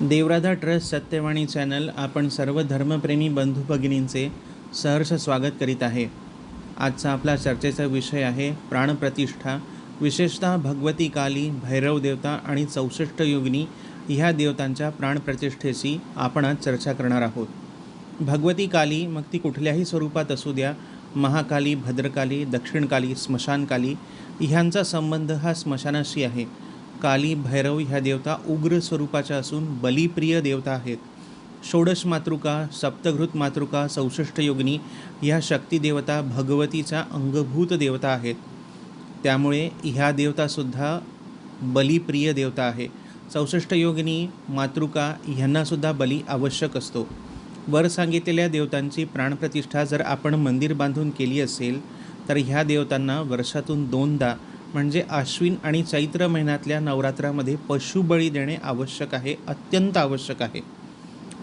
देवराधा trust Satyavani channel आपण सर्व धर्मप्रेमी बंधू भगिनींचे सहर्ष स्वागत करीत आहे. आजचा आपला चर्चेचा विषय आहे प्राणप्रतिष्ठा विशेषतः भगवती काली भैरव देवता आणि चौसष्ट योगिनी ह्या देवतांच्या प्राणप्रतिष्ठेशी आपण आज चर्चा करणार आहोत. भगवती काली मग ती कुठल्याही स्वरूपात असू द्या महाकाली भद्रकाली दक्षिणकाली स्मशानकाली ह्यांचा संबंध हा स्मशानाशी आहे. काली भैरव ह्या देवता उग्र स्वरूपाच्या असून बलिप्रिय देवता आहेत. षोडश मातृका सप्तघृत मातृका चौसष्ट योगिनी ह्या शक्तिदेवता भगवतीच्या अंगभूत देवता आहेत. त्यामुळे ह्या देवतासुद्धा बलिप्रिय देवता आहे. चौसष्ट योगिनी मातृका ह्यांनासुद्धा बली आवश्यक असतो. वर सांगितलेल्या देवतांची प्राणप्रतिष्ठा जर आपण मंदिर बांधून केली असेल तर ह्या देवतांना वर्षातून दोनदा म्हणजे आश्विन आणि चैत्र महिन्यातल्या नवरात्रामध्ये पशुबळी देणे आवश्यक आहे अत्यंत आवश्यक आहे.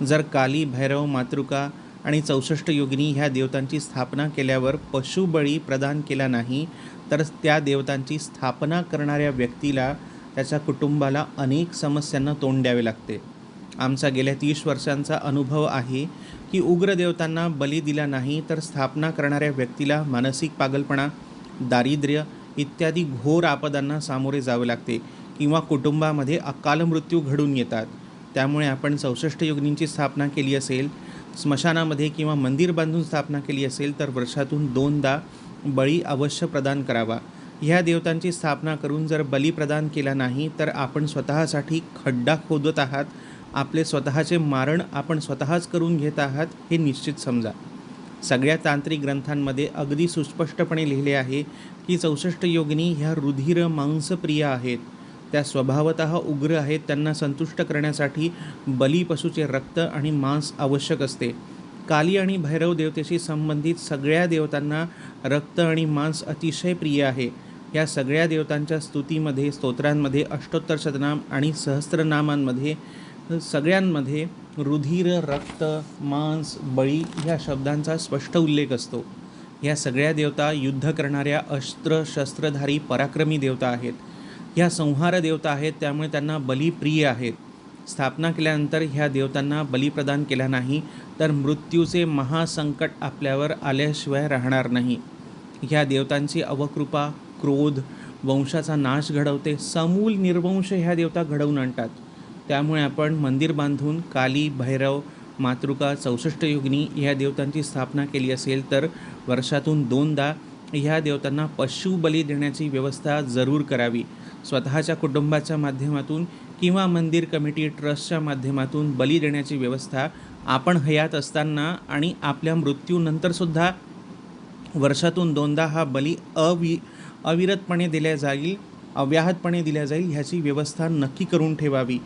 जर काली भैरव मातृका आणि चौसष्ट योगिनी ह्या देवतांची स्थापना केल्यावर पशुबळी प्रदान केला नाही तर त्या देवतांची स्थापना करणाऱ्या व्यक्तीला त्याच्या कुटुंबाला अनेक समस्यांना तोंड द्यावे लागते. आमचा गेल्या तीस वर्षांचा अनुभव आहे की उग्र देवतांना बली दिला नाही तर स्थापना करणाऱ्या व्यक्तीला मानसिक पागलपणा दारिद्र्य इत्यादी घोर आपदांना सामोरे जावे लागते किंवा कुटुंबामध्ये अकाल मृत्यू घडून येतात. त्यामुळे आपण चौसष्ट योगिनींची स्थापना केली असेल स्मशानामध्ये किंवा मंदिर बांधून स्थापना केली असेल तर वर्षातून दोनदा बळी अवश्य प्रदान करावा. ह्या देवतांची स्थापना करून जर बली प्रदान केला नाही तर आपण स्वतःसाठी खड्डा खोदत आहात. आपले स्वतःचे मारण आपण स्वतःच करून घेत आहात हे निश्चित समजा. सगळ्या तांत्रिक ग्रंथांमध्ये अगदी सुस्पष्टपणे लिहिले आहे की चौसष्ट योगिनी ह्या रुधिर मांसप्रिय आहेत. त्या स्वभावत उग्र आहेत. त्यांना संतुष्ट करण्यासाठी बली पशूचे रक्त आणि मांस आवश्यक असते. काली आणि भैरव देवतेशी संबंधित सगळ्या देवतांना रक्त आणि मांस अतिशय प्रिय आहे. या सगळ्या देवतांच्या स्तुतीमध्ये स्तोत्रांमध्ये अष्टोत्तर शतनाम आणि सहस्त्रनामांमध्ये सगळ्यांमध्ये रुधिर रक्त मांस बळी ह्या शब्दांचा स्पष्ट उल्लेख असतो. ह्या सगळ्या देवता युद्ध करणाऱ्या अस्त्र शस्त्रधारी पराक्रमी देवता आहेत. ह्या संहार देवता आहेत त्यामुळे त्यांना बली प्रिय आहेत. स्थापना केल्यानंतर ह्या देवतांना बली प्रदान केला नाही तर मृत्यूचे महासंकट आपल्यावर आल्याशिवाय राहणार नाही. ह्या देवतांची अवकृपा क्रोध वंशाचा नाश घडवते. समूल निर्वंश ह्या देवता घडवून आणतात. त्यामुळे आपण मंदिर बांधून काली भैरव मातृका चौसष्ट योगिनी ह्या देवतांची स्थापना केली असेल तर वर्षातून दोनदा ह्या देवतांना पशुबली देण्याची व्यवस्था जरूर करावी. स्वतःच्या कुटुंबाच्या माध्यमातून किंवा मंदिर कमिटी ट्रस्टच्या माध्यमातून बली देण्याची व्यवस्था आपण हयात असताना आणि आपल्या मृत्यूनंतरसुद्धा वर्षातून दोनदा हा बली अवि अविरतपणे दिल्या जाईल अव्याहतपणे दिल्या जाईल ह्याची व्यवस्था नक्की करून ठेवावी.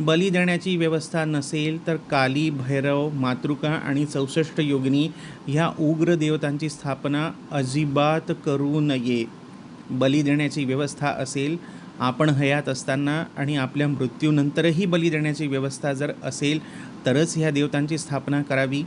बली देण्याची व्यवस्था नसेल तर काली भैरव मातृका आणि चौसष्ट योगिनी ह्या उग्र देवतांची स्थापना अजिबात करू नये. बली देण्याची व्यवस्था असेल आपण हयात असताना आणि आपल्या मृत्यूनंतरही बली देण्याची व्यवस्था जर असेल तरच ह्या देवतांची स्थापना करावी.